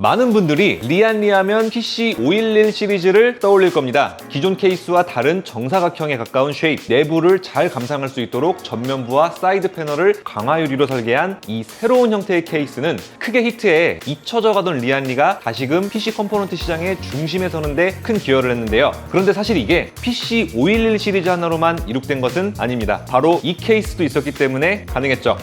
많은 분들이 리안리 하면 PC511 시리즈를 떠올릴 겁니다. 기존 케이스와 다른 정사각형에 가까운 쉐입, 내부를 잘 감상할 수 있도록 전면부와 사이드 패널을 강화 유리로 설계한 이 새로운 형태의 케이스는 크게 히트해 잊혀져 가던 리안리가 다시금 PC 컴포넌트 시장의 중심에 서는데 큰 기여를 했는데요. 그런데 사실 이게 PC511 시리즈 하나로만 이룩된 것은 아닙니다. 바로 이 케이스도 있었기 때문에 가능했죠.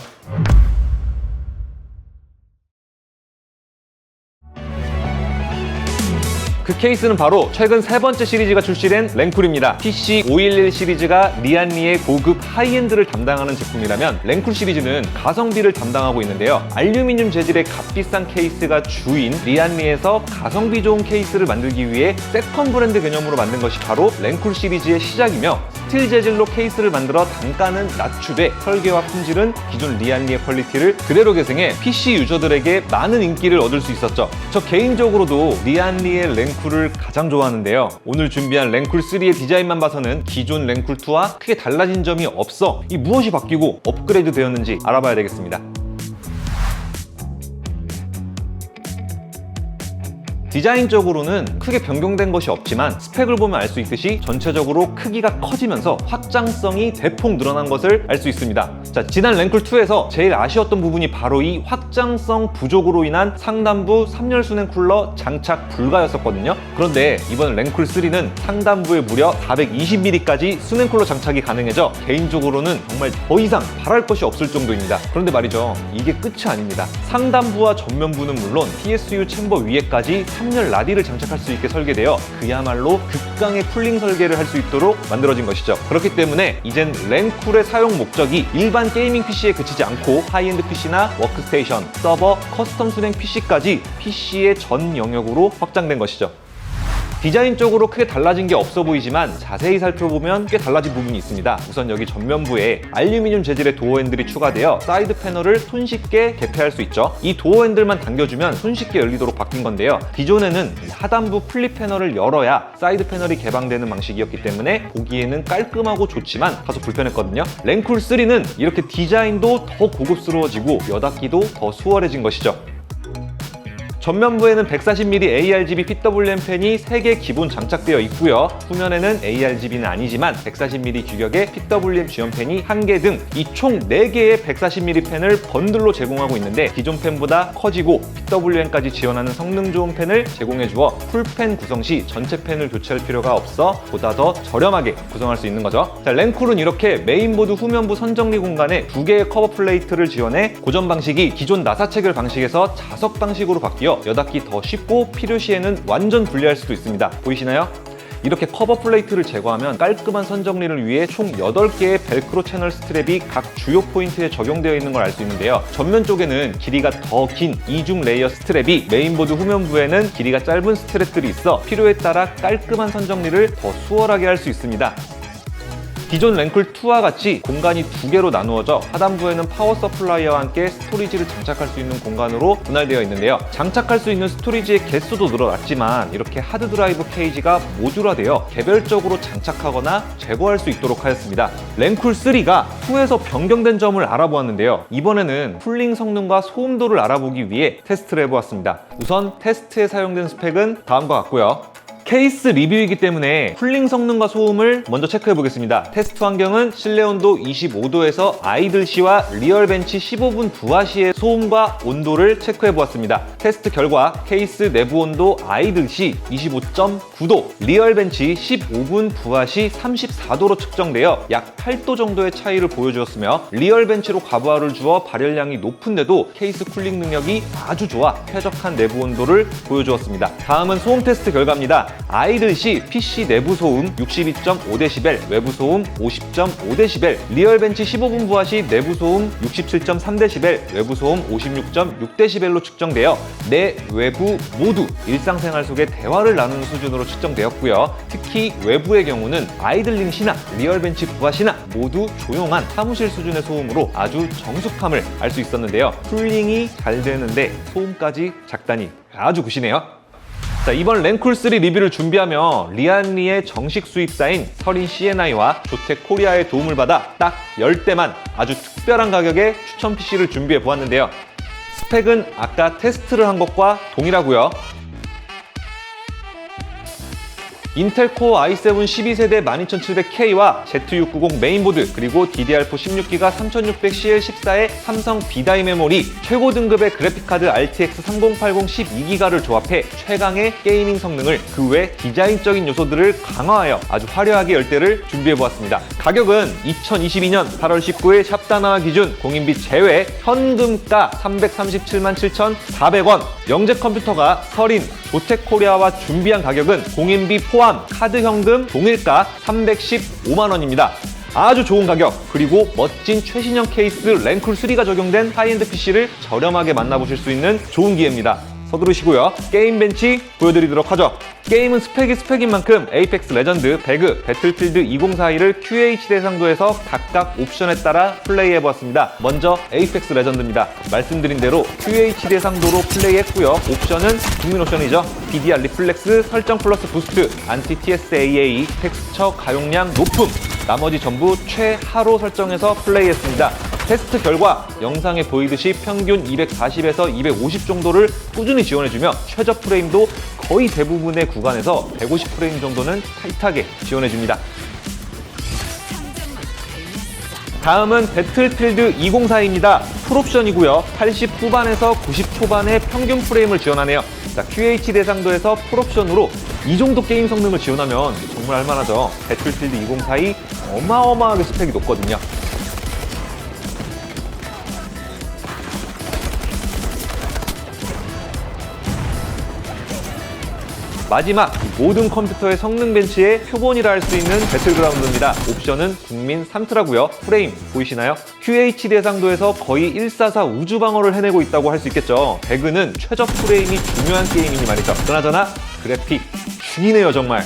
그 케이스는 바로 최근 세 번째 시리즈가 출시된 랭쿨입니다. PC511 시리즈가 리안리의 고급 하이엔드를 담당하는 제품이라면 랭쿨 시리즈는 가성비를 담당하고 있는데요. 알루미늄 재질의 값비싼 케이스가 주인 리안리에서 가성비 좋은 케이스를 만들기 위해 세컨 브랜드 개념으로 만든 것이 바로 랭쿨 시리즈의 시작이며 스틸 재질로 케이스를 만들어 단가는 낮추되 설계와 품질은 기존 리안리의 퀄리티를 그대로 계승해 PC 유저들에게 많은 인기를 얻을 수 있었죠. 저 개인적으로도 리안리의 랭쿨 을 가장 좋아하는데요. 오늘 준비한 랭쿨 3의 디자인만 봐서는 기존 랭쿨 2와 크게 달라진 점이 없어 이 무엇이 바뀌고 업그레이드 되었는지 알아봐야 되겠습니다. 디자인적으로는 크게 변경된 것이 없지만 스펙을 보면 알 수 있듯이 전체적으로 크기가 커지면서 확장성이 대폭 늘어난 것을 알 수 있습니다. 자, 지난 랭쿨2에서 제일 아쉬웠던 부분이 바로 이 확장성 부족으로 인한 상단부 3열 수냉 쿨러 장착 불가였었거든요. 그런데 이번 랭쿨3는 상단부에 무려 420mm까지 수냉 쿨러 장착이 가능해져 개인적으로는 정말 더 이상 바랄 것이 없을 정도입니다. 그런데 말이죠. 이게 끝이 아닙니다. 상단부와 전면부는 물론 PSU 챔버 위에까지 3열 라디를 장착할 수 있게 설계되어 그야말로 극강의 쿨링 설계를 할 수 있도록 만들어진 것이죠. 그렇기 때문에 이젠 랭쿨의 사용 목적이 일반 게이밍 PC에 그치지 않고 하이엔드 PC나 워크스테이션, 서버, 커스텀 수냉 PC까지 PC의 전 영역으로 확장된 것이죠. 디자인적으로 크게 달라진 게 없어 보이지만 자세히 살펴보면 꽤 달라진 부분이 있습니다. 우선 여기 전면부에 알루미늄 재질의 도어 핸들이 추가되어 사이드 패널을 손쉽게 개폐할 수 있죠. 이 도어 핸들만 당겨주면 손쉽게 열리도록 바뀐 건데요. 기존에는 이 하단부 플립 패널을 열어야 사이드 패널이 개방되는 방식이었기 때문에 보기에는 깔끔하고 좋지만 다소 불편했거든요. 랭쿨 3는 이렇게 디자인도 더 고급스러워지고 여닫기도 더 수월해진 것이죠. 전면부에는 140mm ARGB PWM 팬이 3개 기본 장착되어 있고요. 후면에는 ARGB는 아니지만 140mm 규격의 PWM 지원 팬이 1개 등 이 총 4개의 140mm 팬을 번들로 제공하고 있는데 기존 팬보다 커지고 PWM까지 지원하는 성능 좋은 팬을 제공해 주어 풀팬 구성 시 전체 팬을 교체할 필요가 없어 보다 더 저렴하게 구성할 수 있는 거죠. 자, 랭쿨은 이렇게 메인보드 후면부 선정리 공간에 두 개의 커버 플레이트를 지원해 고정 방식이 기존 나사 체결 방식에서 자석 방식으로 바뀌어 여닫기 더 쉽고 필요시에는 완전 분리할 수도 있습니다. 보이시나요? 이렇게 커버 플레이트를 제거하면 깔끔한 선정리를 위해 총 8개의 벨크로 채널 스트랩이 각 주요 포인트에 적용되어 있는 걸 알 수 있는데요. 전면 쪽에는 길이가 더 긴 이중 레이어 스트랩이 메인보드 후면부에는 길이가 짧은 스트랩들이 있어 필요에 따라 깔끔한 선정리를 더 수월하게 할 수 있습니다. 기존 랭클 2와 같이 공간이 두 개로 나누어져 하단부에는 파워 서플라이어와 함께 스토리지를 장착할 수 있는 공간으로 분할되어 있는데요. 장착할 수 있는 스토리지의 개수도 늘어났지만 이렇게 하드 드라이브 케이지가 모듈화되어 개별적으로 장착하거나 제거할 수 있도록 하였습니다. 랭쿨 3가 2에서 변경된 점을 알아보았는데요. 이번에는 쿨링 성능과 소음도를 알아보기 위해 테스트를 해보았습니다. 우선 테스트에 사용된 스펙은 다음과 같고요. 케이스 리뷰이기 때문에 쿨링 성능과 소음을 먼저 체크해 보겠습니다. 테스트 환경은 실내 온도 25도에서 아이들 시와 리얼 벤치 15분 부하 시의 소음과 온도를 체크해 보았습니다. 테스트 결과 케이스 내부 온도 아이들 시 25.9도, 리얼 벤치 15분 부하 시 34도로 측정되어 약 8도 정도의 차이를 보여주었으며 리얼 벤치로 과부하를 주어 발열량이 높은데도 케이스 쿨링 능력이 아주 좋아 쾌적한 내부 온도를 보여주었습니다. 다음은 소음 테스트 결과입니다. 아이들 시 PC 내부 소음 62.5dB, 외부 소음 50.5dB, 리얼 벤치 15분 부하 시 내부 소음 67.3dB, 외부 소음 56.6dB로 측정되어 내 외부 모두 일상생활 속에 대화를 나누는 수준으로 측정되었고요. 특히 외부의 경우는 아이들링 시나 리얼 벤치 부하 시나 모두 조용한 사무실 수준의 소음으로 아주 정숙함을 알 수 있었는데요. 쿨링이 잘 되는데 소음까지 작다니 아주 굿이네요. 자, 이번 랭쿨3 리뷰를 준비하며 리안리의 정식 수입사인 서린 CNI와 조텍 코리아의 도움을 받아 딱 10대만 아주 특별한 가격에 추천 PC를 준비해 보았는데요. 스펙은 아까 테스트를 한 것과 동일하고요. 인텔 코어 i7 12세대 12700K와 Z690 메인보드 그리고 DDR4 16기가 3600CL14의 삼성 B다이 메모리 최고 등급의 그래픽카드 RTX 3080 12기가를 조합해 최강의 게이밍 성능을 그 외 디자인적인 요소들을 강화하여 아주 화려하게 열대를 준비해보았습니다. 가격은 2022년 8월 19일 샵다나와 기준 공인비 제외 현금가 337만 7,400원 영재 컴퓨터가 설인 조텍코리아와 준비한 가격은 공인비 포함 카드 현금 동일가 315만 원입니다. 아주 좋은 가격 그리고 멋진 최신형 케이스 랭쿨3가 적용된 하이엔드 PC를 저렴하게 만나보실 수 있는 좋은 기회입니다. 서두르시고요. 게임 벤치 보여드리도록 하죠. 게임은 스펙이 스펙인 만큼 에이펙스 레전드, 배그, 배틀필드 2042를 QH 대상도에서 각각 옵션에 따라 플레이해보았습니다. 먼저 에이펙스 레전드입니다. 말씀드린 대로 QH 대상도로 플레이했고요. 옵션은 국민 옵션이죠. DDR 리플렉스, 설정 플러스 부스트, 안티 TSAA, 텍스처 가용량 높음, 나머지 전부 최하로 설정해서 플레이했습니다. 테스트 결과 영상에 보이듯이 평균 240에서 250 정도를 꾸준히 지원해주며 최저 프레임도 거의 대부분의 구간에서 150 프레임 정도는 타이트하게 지원해줍니다. 다음은 배틀필드 2042입니다. 풀옵션이고요. 80 후반에서 90 초반의 평균 프레임을 지원하네요. 자, QH 대상도에서 풀옵션으로 이 정도 게임 성능을 지원하면 정말 할만하죠. 배틀필드 2042 어마어마하게 스펙이 높거든요. 마지막 모든 컴퓨터의 성능 벤치의 표본이라 할 수 있는 배틀그라운드입니다. 옵션은 국민 3트라고요. 프레임 보이시나요? QH 대상도에서 거의 144 우주 방어를 해내고 있다고 할 수 있겠죠. 배그는 최저 프레임이 중요한 게임이니 말이죠. 그나저나 그래픽 죽이네요 정말.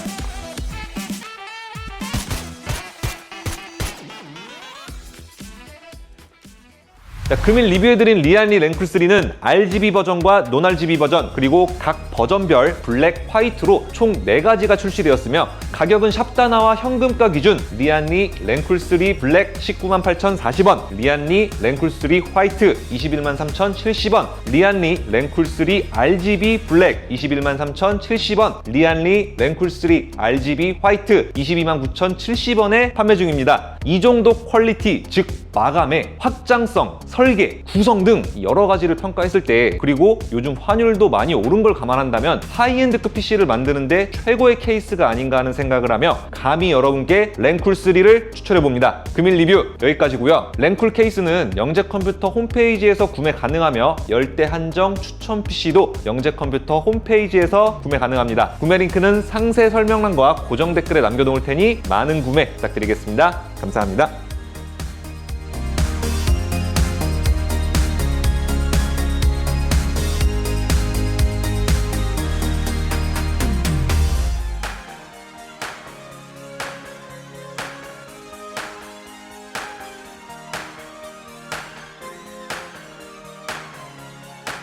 자, 금일 리뷰해드린 리알리 랭쿨3는 RGB 버전과 논 RGB 버전 그리고 각 버전별 블랙, 화이트로 총 4가지가 출시되었으며 가격은 샵다나와 현금가 기준 리안리 랭쿨3 블랙 19만 8,040원 리안리 랭쿨3 화이트 21만 3,070원 리안리 랭쿨3 RGB 블랙 21만 3,070원 리안리 랭쿨3 RGB 화이트 22만 9,070원에 판매 중입니다. 이 정도 퀄리티 즉 마감의 확장성, 설계, 구성 등 여러 가지를 평가했을 때 그리고 요즘 환율도 많이 오른 걸 감안한다면 하이엔드급 PC를 만드는데 최고의 케이스가 아닌가 하는 생각을 하며 감히 여러분께 랭쿨3를 추천해 봅니다. 금일 리뷰 여기까지고요. 랭쿨 케이스는 영재 컴퓨터 홈페이지에서 구매 가능하며 열대 한정 추천 PC도 영재 컴퓨터 홈페이지에서 구매 가능합니다. 구매 링크는 상세 설명란과 고정 댓글에 남겨놓을 테니 많은 구매 부탁드리겠습니다. 감사합니다.